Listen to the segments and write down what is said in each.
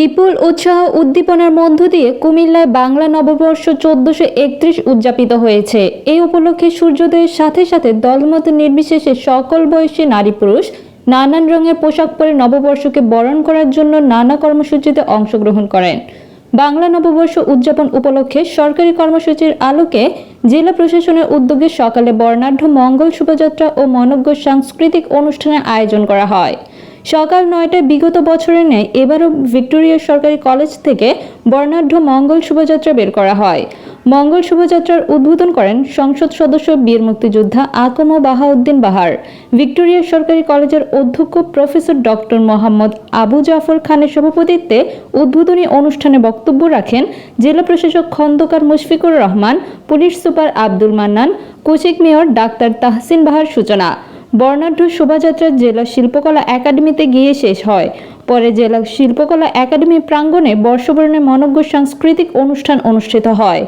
বিপুল উৎসাহ উদ্দীপনার মধ্য দিয়ে কুমিল্লায় বাংলা নববর্ষ চোদ্দশো একত্রিশ উদযাপিত হয়েছে। এই উপলক্ষে সূর্যোদয়ের সাথে সাথে দলমত নির্বিশেষে সকল বয়সী নারী পুরুষ নানান রঙের পোশাক পরে নববর্ষকে বরণ করার জন্য নানা কর্মসূচিতে অংশগ্রহণ করেন। বাংলা নববর্ষ উদযাপন উপলক্ষে সরকারি কর্মসূচির আলোকে জেলা প্রশাসনের উদ্যোগে সকালে বর্ণাঢ্য মঙ্গল শোভাযাত্রা ও মনজ্ঞ সাংস্কৃতিক অনুষ্ঠানের আয়োজন করা হয়। সকাল নয়টায় বিগত বছরের ন্যায় এবারও ভিক্টোরিয়া সরকারি কলেজ থেকে বর্ণাঢ্য মঙ্গল শোভাযাত্রা বের করা হয়। মঙ্গল শোভাযাত্রার উদ্বোধন করেন সংসদ সদস্য বীর মুক্তিযোদ্ধা আকম বাহাউদ্দিন বাহার। ভিক্টোরিয়া সরকারি কলেজের অধ্যক্ষ প্রফেসর ডক্টর মোহাম্মদ আবু জাফর খানের সভাপতিত্বে উদ্বোধনী অনুষ্ঠানে বক্তব্য রাখেন জেলা প্রশাসক খন্দকার মুশফিকুর রহমান, পুলিশ সুপার আব্দুল মান্নান কোচিক মেয়র ডাক্তার তাহসিন বাহার সূচনা। বর্ণাঢ্য শোভাযাত্রা জেলা শিল্পকলা একাডেমিতে গিয়ে শেষ হয়। পরে জেলা শিল্পকলা একাডেমি প্রাঙ্গণে বর্ষবরণের মনজ্ঞ সাংস্কৃতিক অনুষ্ঠান অনুষ্ঠিত হয়।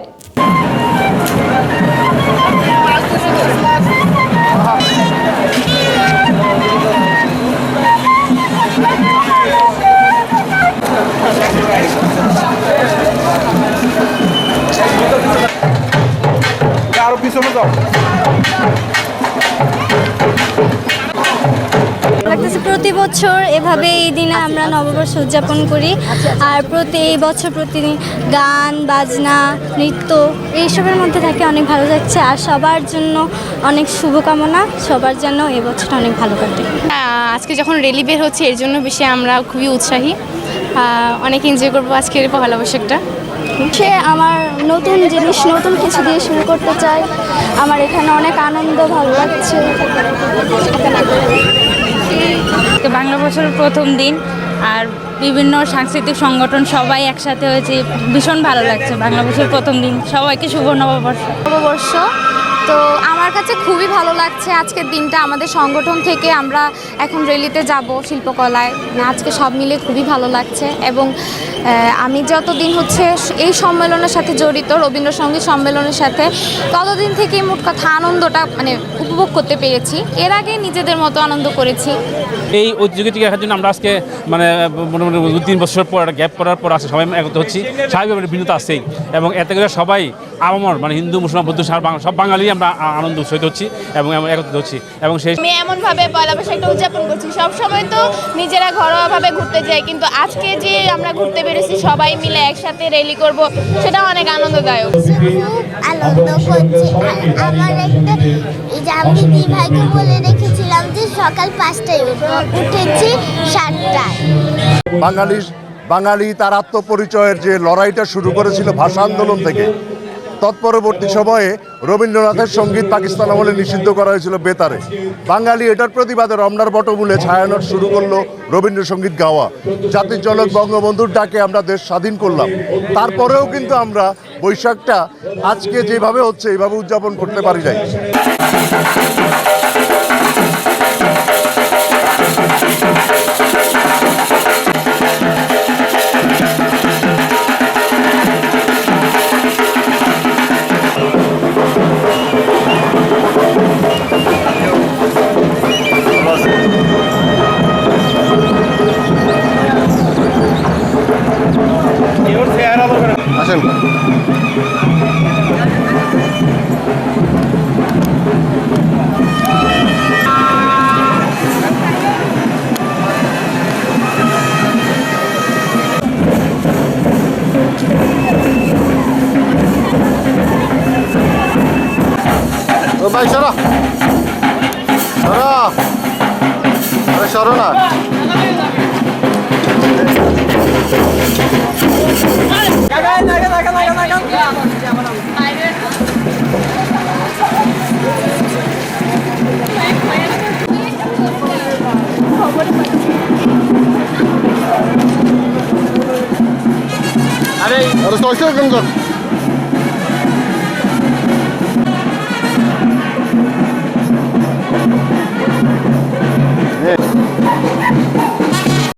যাও। লাগতেছে বছর এভাবে এই দিনে আমরা নববর্ষ উদযাপন করি। আর প্রতি এই বছর প্রতিদিন গান বাজনা নৃত্য এইসবের মধ্যে থাকে অনেক ভালো যাচ্ছে। আর সবার জন্য অনেক শুভকামনা সবার জন্য এই বছরটা অনেক ভালো কাটে। আজকে যখন রেলি বের হচ্ছে এর জন্য বেশি আমরা খুবই উৎসাহী। অনেক এনজয় করব আজকের পহেলা বৈশাখটা সে আমার নতুন জিনিস নতুন কিছু দিয়ে শুরু করতে চাই। আমার এখানে অনেক আনন্দ ভালো লাগছে। আজকে বাংলা বছরের প্রথম দিন আর বিভিন্ন সাংস্কৃতিক সংগঠন সবাই একসাথে হয়েছে। ভীষণ ভালো লাগছে বাংলা বছরের প্রথম দিন। সবাইকে শুভ নববর্ষ। নববর্ষ। তো আমার কাছে খুবই ভালো লাগছে আজকের দিনটা আমাদের সংগঠন থেকে। আমরা এখন রেলিতে যাব শিল্পকলায়। আজকে সব মিলে খুবই ভালো লাগছে এবং আমি যতদিন হচ্ছে এই সম্মেলনের সাথে জড়িত, রবীন্দ্রসঙ্গীত সম্মেলনের সাথে, ততদিন থেকে মোট কথা আনন্দটা মানে উপভোগ করতে পেরেছি। এর আগে নিজেদের মতো আনন্দ করেছি। এই ঐতিহ্যকে রাখার জন্য আমরা আজকে মানে মোটামুটি দু তিন বছর পর একটা গ্যাপ করার পর আসে সবাই একত্র হচ্ছি। স্বাভাবিকভাবে ভিন্নতা আসছেই এবং এতে করে সবাই আমার মানে হিন্দু, মুসলমান, বৌদ্ধ সব বাঙালি আমরা আ- আনন্দ উৎসাহিত হচ্ছি এবং আমরা একত্রিত হচ্ছি। এবং সেই আমি এমনভাবে পয়লা বৈশাখটা উদযাপন করছি। সব সময় তো নিজেরা ঘরোয়াভাবে ঘুরতে যাই কিন্তু আজকে যে আমরা ঘুরতে পেরেছি সবাই মিলে একসাথে রেলি করব সেটা অনেক আনন্দদায়ক। খুব আনন্দ করছি। আমার একটা এই যে আমি বলে রেখেছিলাম যে সকাল পাঁচটায় উঠবো উঠেছি সাতটায়। বাঙালি বাঙালি তার আত্মপরিচয়ের যে লড়াইটা শুরু করেছিল ভাষা আন্দোলন থেকে তৎপরবর্তী সময়ে রবীন্দ্রনাথের সংগীত পাকিস্তান আমলে নিষিদ্ধ করা হয়েছিল বেতারে। বাঙালি এটার প্রতিবাদে রমনার বটমূলে ছায়ানট শুরু করল রবীন্দ্রসঙ্গীত গাওয়া। জাতির জনক বঙ্গবন্ধুর ডাকে আমরা দেশ স্বাধীন করলাম। তারপরেও কিন্তু আমরা বৈশাখটা আজকে যেভাবে হচ্ছে এইভাবে উদযাপন করতে পারি নাই। ভাই সরো সরো আরে সরো না আরে সরো কেন